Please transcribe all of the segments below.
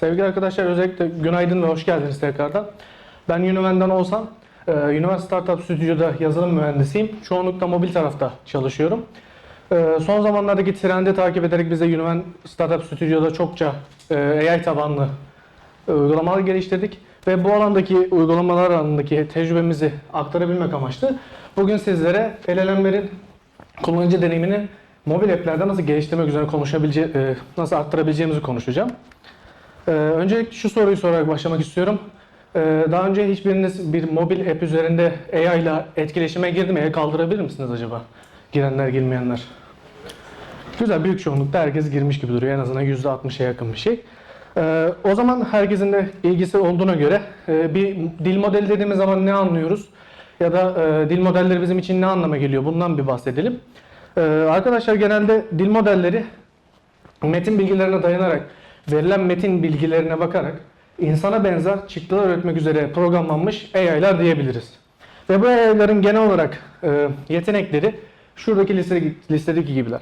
Sevgili arkadaşlar özellikle günaydın ve hoş geldiniz tekrardan. Ben Univen'den olsam, e, Startup Stüdyo'da yazılım mühendisiyim. Çoğunlukla mobil tarafta çalışıyorum. E, son zamanlardaki trendi takip ederek biz de Univen Startup Stüdyo'da çokça e, AI tabanlı e, uygulamalar geliştirdik. Ve bu alandaki uygulamalar alanındaki tecrübemizi aktarabilmek amaçlı bugün sizlere LLM'lerin kullanıcı deneyimini mobil app'lerde nasıl geliştirmek üzerine konuşabilece e, nasıl arttırabileceğimizi konuşacağım. Ee, öncelikle şu soruyu sorarak başlamak istiyorum. Ee, daha önce hiçbiriniz bir mobil app üzerinde AI ile etkileşime girdi mi? El kaldırabilir misiniz acaba? Girenler, girmeyenler. Güzel, büyük çoğunlukta herkes girmiş gibi duruyor. En azından %60'a yakın bir şey. Ee, o zaman herkesin de ilgisi olduğuna göre e, bir dil modeli dediğimiz zaman ne anlıyoruz? Ya da e, dil modelleri bizim için ne anlama geliyor? Bundan bir bahsedelim. Ee, arkadaşlar genelde dil modelleri metin bilgilerine dayanarak, verilen metin bilgilerine bakarak insana benzer çıktılar üretmek üzere programlanmış AI'lar diyebiliriz. Ve bu AI'ların genel olarak e, yetenekleri şuradaki listedeki, listedeki gibiler.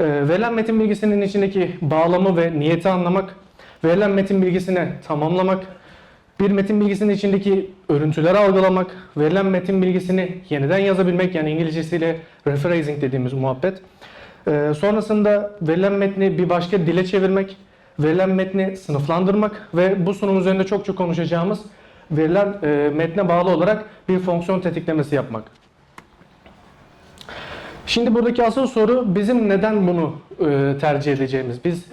E, verilen metin bilgisinin içindeki bağlamı ve niyeti anlamak, verilen metin bilgisini tamamlamak, bir metin bilgisinin içindeki örüntüleri algılamak, verilen metin bilgisini yeniden yazabilmek yani İngilizcesiyle rephrasing dediğimiz muhabbet. Ee, sonrasında verilen metni bir başka dile çevirmek, verilen metni sınıflandırmak ve bu sunum üzerinde çok çok konuşacağımız verilen e, metne bağlı olarak bir fonksiyon tetiklemesi yapmak. Şimdi buradaki asıl soru bizim neden bunu e, tercih edeceğimiz. Biz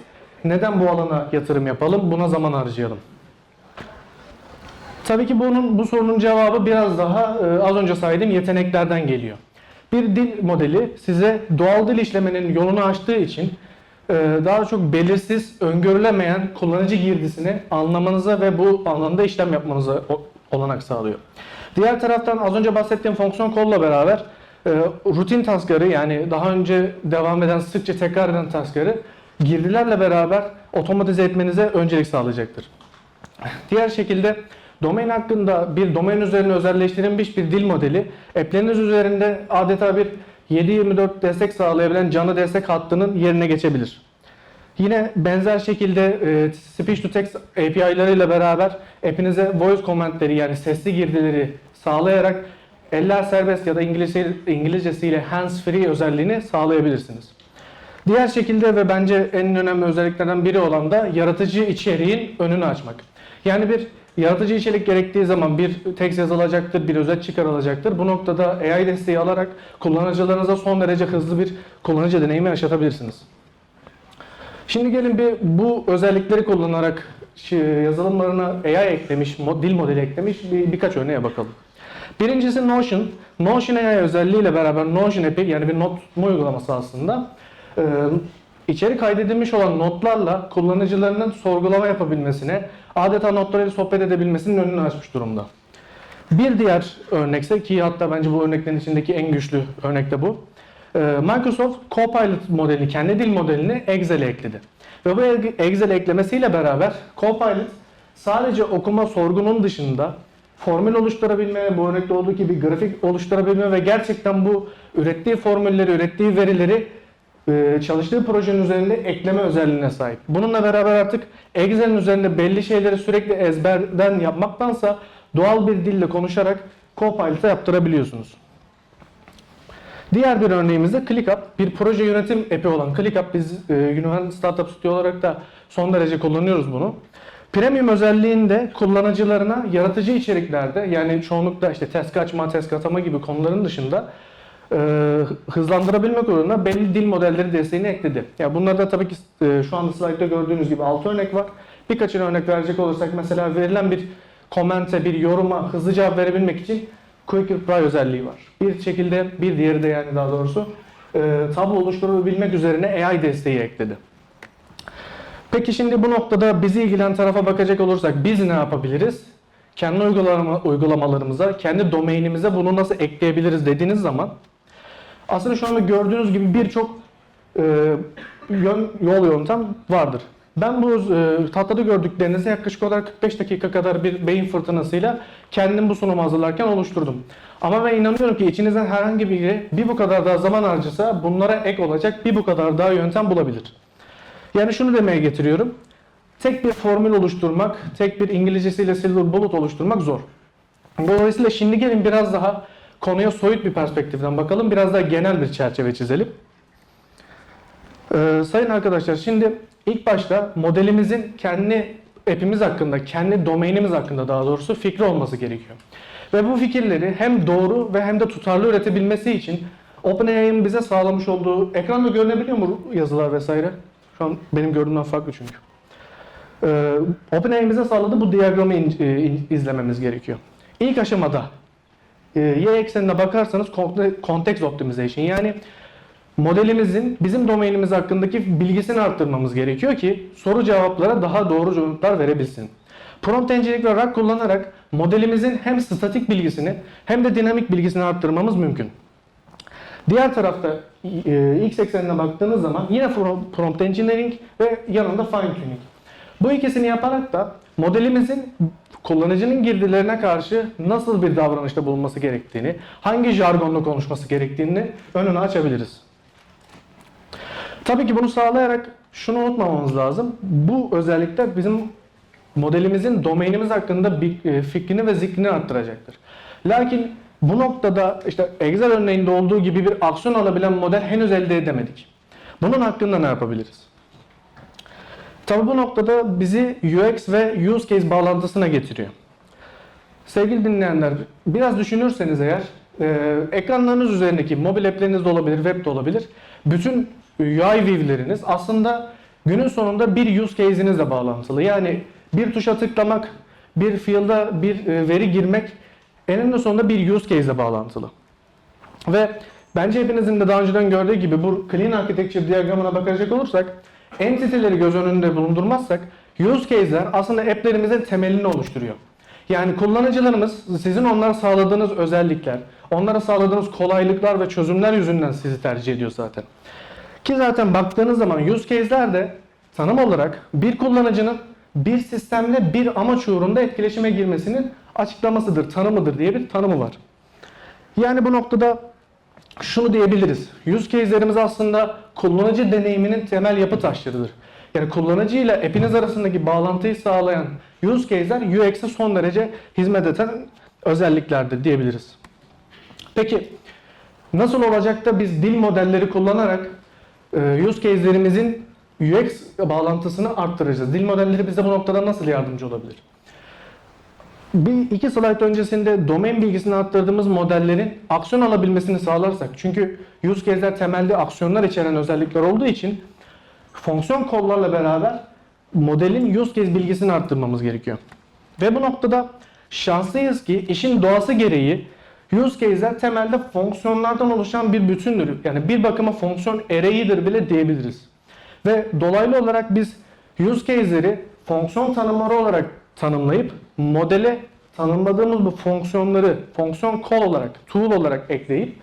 neden bu alana yatırım yapalım, buna zaman harcayalım. Tabii ki bunun bu sorunun cevabı biraz daha e, az önce saydığım yeteneklerden geliyor. Bir dil modeli size doğal dil işlemenin yolunu açtığı için daha çok belirsiz, öngörülemeyen kullanıcı girdisini anlamanıza ve bu alanda işlem yapmanıza olanak sağlıyor. Diğer taraftan az önce bahsettiğim fonksiyon kolla beraber e, rutin taskları yani daha önce devam eden sıkça tekrar eden taskları girdilerle beraber otomatize etmenize öncelik sağlayacaktır. Diğer şekilde domain hakkında bir domain üzerine özelleştirilmiş bir dil modeli app'leriniz üzerinde adeta bir 7-24 destek sağlayabilen canlı destek hattının yerine geçebilir. Yine benzer şekilde e, speech to text API'larıyla beraber app'inize voice commentleri yani sesli girdileri sağlayarak eller serbest ya da İngilizce, İngilizcesiyle hands free özelliğini sağlayabilirsiniz. Diğer şekilde ve bence en önemli özelliklerden biri olan da yaratıcı içeriğin önünü açmak. Yani bir yaratıcı içerik gerektiği zaman bir tekst yazılacaktır, bir özet çıkarılacaktır. Bu noktada AI desteği alarak kullanıcılarınıza son derece hızlı bir kullanıcı deneyimi yaşatabilirsiniz. Şimdi gelin bir bu özellikleri kullanarak şi- yazılımlarına AI eklemiş, dil modeli eklemiş bir, birkaç örneğe bakalım. Birincisi Notion. Notion AI özelliğiyle beraber Notion app'i yani bir not uygulaması aslında e, içeri kaydedilmiş olan notlarla kullanıcılarının sorgulama yapabilmesine, adeta notlarıyla sohbet edebilmesinin önünü açmış durumda. Bir diğer örnekse ki hatta bence bu örneklerin içindeki en güçlü örnek de bu. Ee, Microsoft Copilot modelini, kendi dil modelini Excel'e ekledi. Ve bu Excel eklemesiyle beraber Copilot sadece okuma sorgunun dışında formül oluşturabilme, bu örnekte olduğu gibi grafik oluşturabilme ve gerçekten bu ürettiği formülleri, ürettiği verileri çalıştığı projenin üzerinde ekleme özelliğine sahip. Bununla beraber artık Excel'in üzerinde belli şeyleri sürekli ezberden yapmaktansa doğal bir dille konuşarak Copilot'a yaptırabiliyorsunuz. Diğer bir örneğimiz de ClickUp. Bir proje yönetim app'i olan ClickUp biz e, Univen Startup Studio olarak da son derece kullanıyoruz bunu. Premium özelliğinde kullanıcılarına yaratıcı içeriklerde yani çoğunlukla işte test açma, test atama gibi konuların dışında e, hızlandırabilmek uğruna belli dil modelleri desteğini ekledi. Ya bunlarda tabii ki e, şu anda slaytta gördüğünüz gibi 6 örnek var. Birkaçını örnek verecek olursak mesela verilen bir komente, bir yoruma hızlı cevap verebilmek için Quick Reply özelliği var. Bir şekilde bir diğeri de yani daha doğrusu e, tablo oluşturabilmek üzerine AI desteği ekledi. Peki şimdi bu noktada bizi ilgilen tarafa bakacak olursak biz ne yapabiliriz? Kendi uygulama, uygulamalarımıza, kendi domainimize bunu nasıl ekleyebiliriz dediğiniz zaman aslında şu anda gördüğünüz gibi birçok e, yön, yol yöntem vardır. Ben bu e, tahtada gördüklerinizi yaklaşık olarak 45 dakika kadar bir beyin fırtınasıyla kendim bu sunumu hazırlarken oluşturdum. Ama ben inanıyorum ki içinizden herhangi biri bir bu kadar daha zaman harcasa bunlara ek olacak bir bu kadar daha yöntem bulabilir. Yani şunu demeye getiriyorum. tek bir formül oluşturmak, tek bir İngilizcesiyle silver bullet oluşturmak zor. Dolayısıyla şimdi gelin biraz daha konuya soyut bir perspektiften bakalım. Biraz daha genel bir çerçeve çizelim. Ee, sayın arkadaşlar şimdi ilk başta modelimizin kendi app'imiz hakkında, kendi domainimiz hakkında daha doğrusu fikri olması gerekiyor. Ve bu fikirleri hem doğru ve hem de tutarlı üretebilmesi için OpenAI'nin bize sağlamış olduğu, ekranda görünebiliyor mu yazılar vesaire? Şu an benim gördüğümden farklı çünkü. Ee, OpenAI'nin bize sağladığı bu diyagramı in- e, in- izlememiz gerekiyor. İlk aşamada e, y eksenine bakarsanız conte- context optimization yani modelimizin bizim domainimiz hakkındaki bilgisini arttırmamız gerekiyor ki soru cevaplara daha doğru cevaplar verebilsin. Prompt Engineering ve RAG kullanarak modelimizin hem statik bilgisini hem de dinamik bilgisini arttırmamız mümkün. Diğer tarafta e, X eksenine baktığınız zaman yine pro- Prompt Engineering ve yanında Fine Tuning. Bu ikisini yaparak da modelimizin kullanıcının girdilerine karşı nasıl bir davranışta bulunması gerektiğini, hangi jargonla konuşması gerektiğini önünü açabiliriz. Tabii ki bunu sağlayarak şunu unutmamamız lazım. Bu özellikler bizim modelimizin domainimiz hakkında bir e, fikrini ve zikrini arttıracaktır. Lakin bu noktada işte Excel örneğinde olduğu gibi bir aksiyon alabilen model henüz elde edemedik. Bunun hakkında ne yapabiliriz? Tabii bu noktada bizi UX ve use case bağlantısına getiriyor. Sevgili dinleyenler, biraz düşünürseniz eğer, e, ekranlarınız üzerindeki mobil app'leriniz de olabilir, web de olabilir. Bütün UI view'leriniz aslında günün sonunda bir use case'inizle bağlantılı. Yani bir tuşa tıklamak, bir field'a bir e, veri girmek eninde sonunda bir use case ile bağlantılı. Ve bence hepinizin de daha önceden gördüğü gibi bu Clean Architecture diyagramına bakacak olursak entity'leri göz önünde bulundurmazsak use case'ler aslında app'lerimizin temelini oluşturuyor. Yani kullanıcılarımız sizin onlara sağladığınız özellikler, onlara sağladığınız kolaylıklar ve çözümler yüzünden sizi tercih ediyor zaten. Ki zaten baktığınız zaman use case'ler de tanım olarak bir kullanıcının bir sistemle bir amaç uğrunda etkileşime girmesinin açıklamasıdır, tanımıdır diye bir tanımı var. Yani bu noktada şunu diyebiliriz. Use case'lerimiz aslında kullanıcı deneyiminin temel yapı taşlarıdır. Yani kullanıcı ile app'iniz arasındaki bağlantıyı sağlayan use case'ler UX'e son derece hizmet eden özelliklerdir diyebiliriz. Peki nasıl olacak da biz dil modelleri kullanarak use case'lerimizin UX bağlantısını arttıracağız? Dil modelleri bize bu noktada nasıl yardımcı olabilir? Bir iki slide öncesinde domain bilgisini arttırdığımız modellerin aksiyon alabilmesini sağlarsak çünkü use case'ler temelde aksiyonlar içeren özellikler olduğu için fonksiyon kollarla beraber modelin use case bilgisini arttırmamız gerekiyor. Ve bu noktada şanslıyız ki işin doğası gereği use case'ler temelde fonksiyonlardan oluşan bir bütündür. Yani bir bakıma fonksiyon array'idir bile diyebiliriz. Ve dolaylı olarak biz use case'leri fonksiyon tanımları olarak tanımlayıp modele tanımladığımız bu fonksiyonları fonksiyon call olarak, tool olarak ekleyip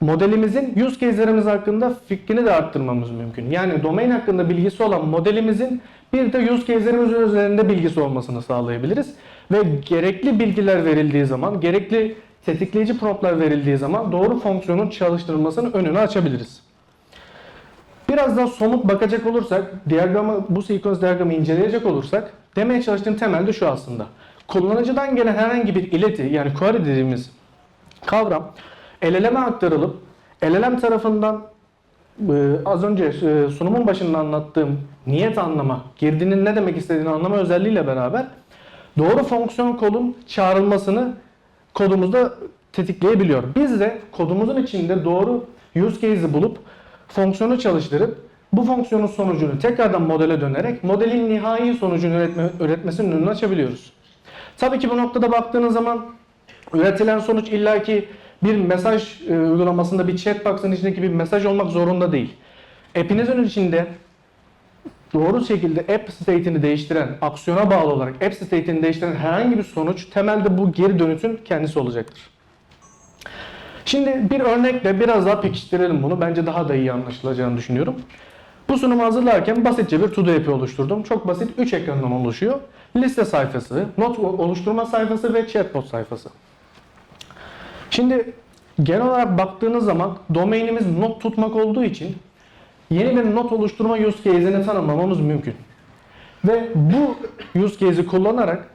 modelimizin use case'lerimiz hakkında fikrini de arttırmamız mümkün. Yani domain hakkında bilgisi olan modelimizin bir de use case'lerimiz üzerinde bilgisi olmasını sağlayabiliriz. Ve gerekli bilgiler verildiği zaman, gerekli tetikleyici promptlar verildiği zaman doğru fonksiyonun çalıştırılmasının önünü açabiliriz. Biraz daha somut bakacak olursak, diyagramı, bu sequence diyagramı inceleyecek olursak demeye çalıştığım temel de şu aslında. Kullanıcıdan gelen herhangi bir ileti yani query dediğimiz kavram LLM'e aktarılıp LLM tarafından e, az önce e, sunumun başında anlattığım niyet anlama, girdinin ne demek istediğini anlama özelliğiyle beraber doğru fonksiyon kodun çağrılmasını kodumuzda tetikleyebiliyor. Biz de kodumuzun içinde doğru use case'i bulup fonksiyonu çalıştırıp bu fonksiyonun sonucunu tekrardan modele dönerek modelin nihai sonucunu üretme, üretmesinin önünü açabiliyoruz. Tabii ki bu noktada baktığınız zaman üretilen sonuç illaki bir mesaj e, uygulamasında bir chatbox'ın içindeki bir mesaj olmak zorunda değil. App'inizin içinde doğru şekilde app state'ini değiştiren, aksiyona bağlı olarak app state'ini değiştiren herhangi bir sonuç temelde bu geri dönütün kendisi olacaktır. Şimdi bir örnekle biraz daha pekiştirelim bunu. Bence daha da iyi anlaşılacağını düşünüyorum. Bu sunumu hazırlarken basitçe bir to-do app'i oluşturdum. Çok basit 3 ekrandan oluşuyor. Liste sayfası, not oluşturma sayfası ve chatbot sayfası. Şimdi genel olarak baktığınız zaman domainimiz not tutmak olduğu için yeni bir not oluşturma use case'ini tanımlamamız mümkün. Ve bu use case'i kullanarak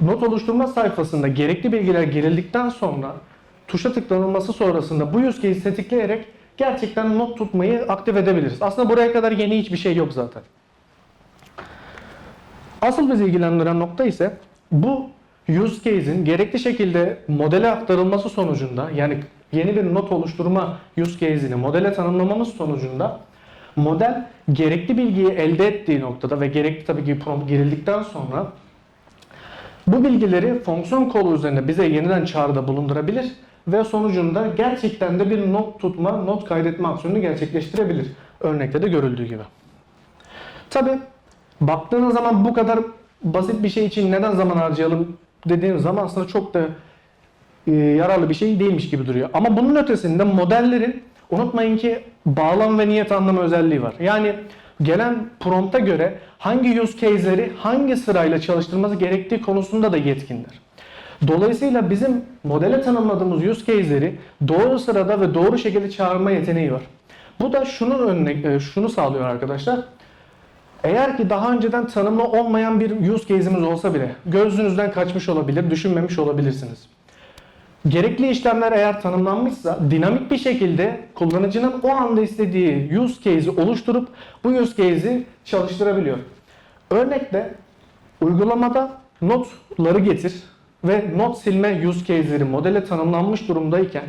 not oluşturma sayfasında gerekli bilgiler girildikten sonra tuşa tıklanılması sonrasında bu use case'i tetikleyerek gerçekten not tutmayı aktif edebiliriz. Aslında buraya kadar yeni hiçbir şey yok zaten. Asıl bizi ilgilendiren nokta ise bu use case'in gerekli şekilde modele aktarılması sonucunda yani yeni bir not oluşturma use case'ini modele tanımlamamız sonucunda model gerekli bilgiyi elde ettiği noktada ve gerekli tabii ki prompt girildikten sonra bu bilgileri fonksiyon kolu üzerinde bize yeniden çağrıda bulundurabilir ve sonucunda gerçekten de bir not tutma, not kaydetme aksiyonunu gerçekleştirebilir. Örnekte de görüldüğü gibi. Tabi baktığınız zaman bu kadar basit bir şey için neden zaman harcayalım dediğiniz zaman aslında çok da e, yararlı bir şey değilmiş gibi duruyor. Ama bunun ötesinde modellerin unutmayın ki bağlam ve niyet anlama özelliği var. Yani gelen prompta göre hangi use case'leri hangi sırayla çalıştırması gerektiği konusunda da yetkindir. Dolayısıyla bizim modele tanımladığımız use case'leri doğru sırada ve doğru şekilde çağırma yeteneği var. Bu da şunun önüne, e, şunu sağlıyor arkadaşlar. Eğer ki daha önceden tanımlı olmayan bir use case'imiz olsa bile gözünüzden kaçmış olabilir, düşünmemiş olabilirsiniz. Gerekli işlemler eğer tanımlanmışsa dinamik bir şekilde kullanıcının o anda istediği use case'i oluşturup bu use case'i çalıştırabiliyor. Örnekte uygulamada notları getir ve not silme use case'leri modele tanımlanmış durumdayken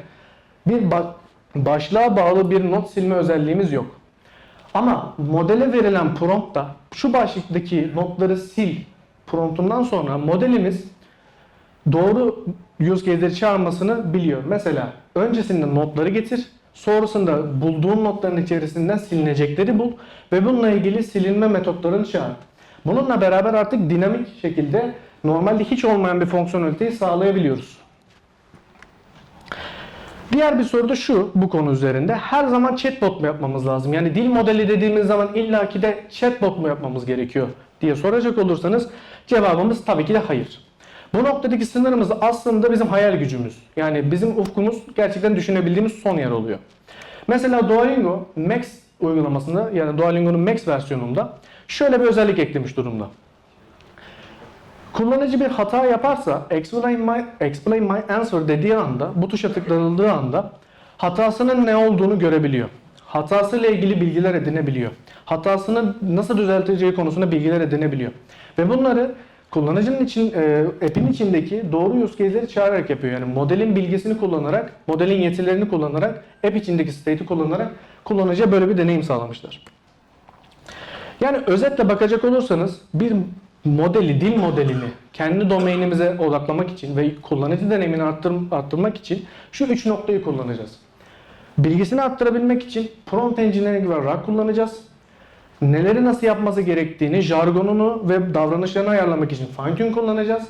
bir ba- başlığa bağlı bir not silme özelliğimiz yok. Ama modele verilen promptta şu başlıktaki notları sil promptundan sonra modelimiz doğru use case'leri çağırmasını biliyor. Mesela öncesinde notları getir, sonrasında bulduğun notların içerisinden silinecekleri bul ve bununla ilgili silinme metotlarını çağır. Bununla beraber artık dinamik şekilde normalde hiç olmayan bir fonksiyoneliteyi sağlayabiliyoruz. Diğer bir soru da şu bu konu üzerinde. Her zaman chatbot mu yapmamız lazım? Yani dil modeli dediğimiz zaman illaki de chatbot mu yapmamız gerekiyor diye soracak olursanız cevabımız tabii ki de hayır. Bu noktadaki sınırımız aslında bizim hayal gücümüz. Yani bizim ufkumuz gerçekten düşünebildiğimiz son yer oluyor. Mesela Duolingo Max uygulamasında yani Duolingo'nun Max versiyonunda şöyle bir özellik eklemiş durumda. Kullanıcı bir hata yaparsa explain my, explain my answer dediği anda bu tuşa tıklanıldığı anda hatasının ne olduğunu görebiliyor. Hatasıyla ilgili bilgiler edinebiliyor. Hatasını nasıl düzelteceği konusunda bilgiler edinebiliyor. Ve bunları kullanıcının için e, app'in içindeki doğru use case'leri çağırarak yapıyor. Yani modelin bilgisini kullanarak, modelin yetilerini kullanarak, app içindeki state'i kullanarak kullanıcıya böyle bir deneyim sağlamışlar. Yani özetle bakacak olursanız bir modeli, dil modelini kendi domainimize odaklamak için ve kullanıcı deneyimini arttır, arttırmak için şu üç noktayı kullanacağız. Bilgisini arttırabilmek için prompt engineering ve RAG kullanacağız. Neleri nasıl yapması gerektiğini, jargonunu ve davranışlarını ayarlamak için fine tune kullanacağız.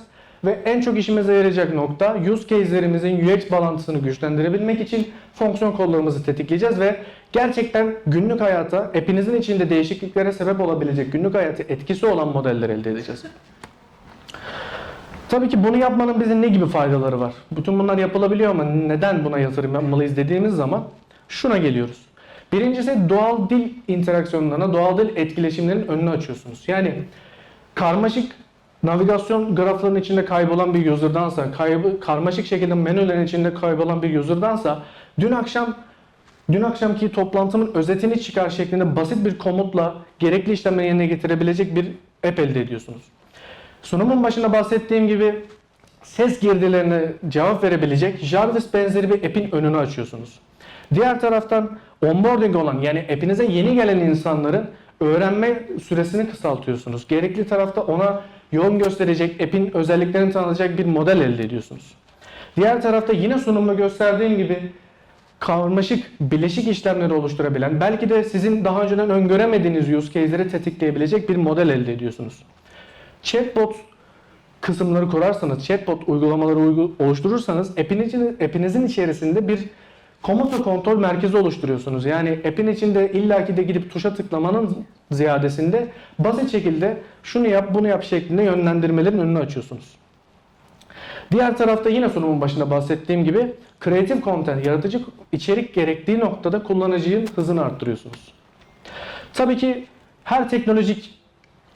Ve en çok işimize yarayacak nokta use case'lerimizin UX bağlantısını güçlendirebilmek için fonksiyon kollarımızı tetikleyeceğiz ve gerçekten günlük hayata, app'inizin içinde değişikliklere sebep olabilecek günlük hayata etkisi olan modeller elde edeceğiz. Tabii ki bunu yapmanın bize ne gibi faydaları var? Bütün bunlar yapılabiliyor ama neden buna yatırım yapmalıyız dediğimiz zaman şuna geliyoruz. Birincisi doğal dil interaksiyonlarına, doğal dil etkileşimlerinin önünü açıyorsunuz. Yani karmaşık navigasyon graflarının içinde kaybolan bir user'dansa, kaybı, karmaşık şekilde menülerin içinde kaybolan bir user'dansa dün akşam dün akşamki toplantımın özetini çıkar şeklinde basit bir komutla gerekli işlemleri yerine getirebilecek bir app elde ediyorsunuz. Sunumun başında bahsettiğim gibi ses girdilerine cevap verebilecek Jarvis benzeri bir app'in önünü açıyorsunuz. Diğer taraftan onboarding olan yani app'inize yeni gelen insanların öğrenme süresini kısaltıyorsunuz. Gerekli tarafta ona yol gösterecek, app'in özelliklerini tanıtacak bir model elde ediyorsunuz. Diğer tarafta yine sunumda gösterdiğim gibi karmaşık, bileşik işlemleri oluşturabilen, belki de sizin daha önceden öngöremediğiniz use case'leri tetikleyebilecek bir model elde ediyorsunuz. Chatbot kısımları kurarsanız, chatbot uygulamaları uygu- oluşturursanız app'inizin, app'inizin içerisinde bir komut ve kontrol merkezi oluşturuyorsunuz. Yani app'in içinde illaki de gidip tuşa tıklamanın ziyadesinde basit şekilde şunu yap, bunu yap şeklinde yönlendirmelerin önünü açıyorsunuz. Diğer tarafta yine sunumun başında bahsettiğim gibi creative content, yaratıcı içerik gerektiği noktada kullanıcının hızını arttırıyorsunuz. Tabii ki her teknolojik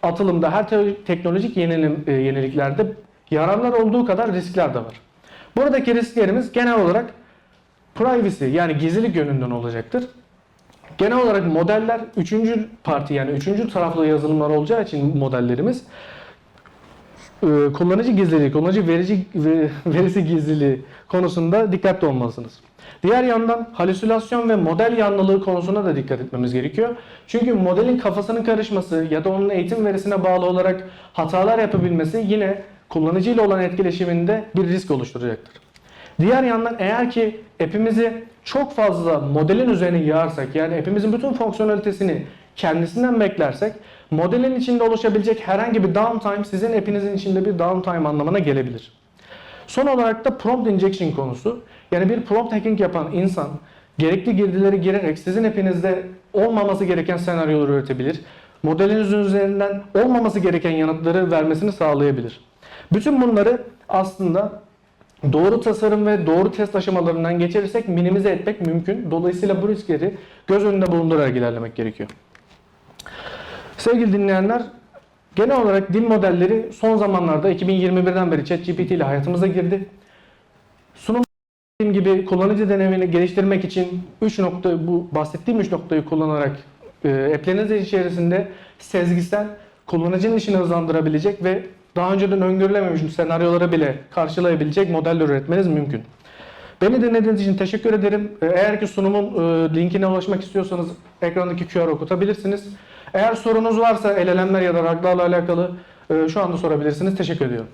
atılımda, her te- teknolojik yenilim, e, yeniliklerde yararlar olduğu kadar riskler de var. Buradaki risklerimiz genel olarak privacy yani gizlilik yönünden olacaktır. Genel olarak modeller üçüncü parti yani üçüncü taraflı yazılımlar olacağı için modellerimiz e, kullanıcı gizliliği, kullanıcı verici, ve- verisi gizliliği konusunda dikkatli olmalısınız. Diğer yandan halüsinasyon ve model yanlılığı konusuna da dikkat etmemiz gerekiyor. Çünkü modelin kafasının karışması ya da onun eğitim verisine bağlı olarak hatalar yapabilmesi yine kullanıcı ile olan etkileşiminde bir risk oluşturacaktır. Diğer yandan eğer ki app'imizi çok fazla modelin üzerine yığarsak yani app'imizin bütün fonksiyonelitesini kendisinden beklersek modelin içinde oluşabilecek herhangi bir downtime sizin app'inizin içinde bir downtime anlamına gelebilir. Son olarak da prompt injection konusu. Yani bir prompt hacking yapan insan gerekli girdileri girerek sizin app'inizde olmaması gereken senaryoları üretebilir. Modelinizin üzerinden olmaması gereken yanıtları vermesini sağlayabilir. Bütün bunları aslında doğru tasarım ve doğru test aşamalarından geçirirsek minimize etmek mümkün. Dolayısıyla bu riskleri göz önünde bulundurarak ilerlemek gerekiyor. Sevgili dinleyenler, genel olarak dil modelleri son zamanlarda 2021'den beri ChatGPT ile hayatımıza girdi. Sunum dediğim gibi kullanıcı deneyimini geliştirmek için 3 nokta bu bahsettiğim 3 noktayı kullanarak e, app'leriniz içerisinde sezgisel kullanıcının işini hızlandırabilecek ve daha önceden öngörülememiş senaryoları bile karşılayabilecek modeller üretmeniz mümkün. Beni dinlediğiniz için teşekkür ederim. E, Eğer ki sunumun e, linkine ulaşmak istiyorsanız ekrandaki QR okutabilirsiniz. Eğer sorunuz varsa elelemler ya da raglarla alakalı e, şu anda sorabilirsiniz. Teşekkür ediyorum.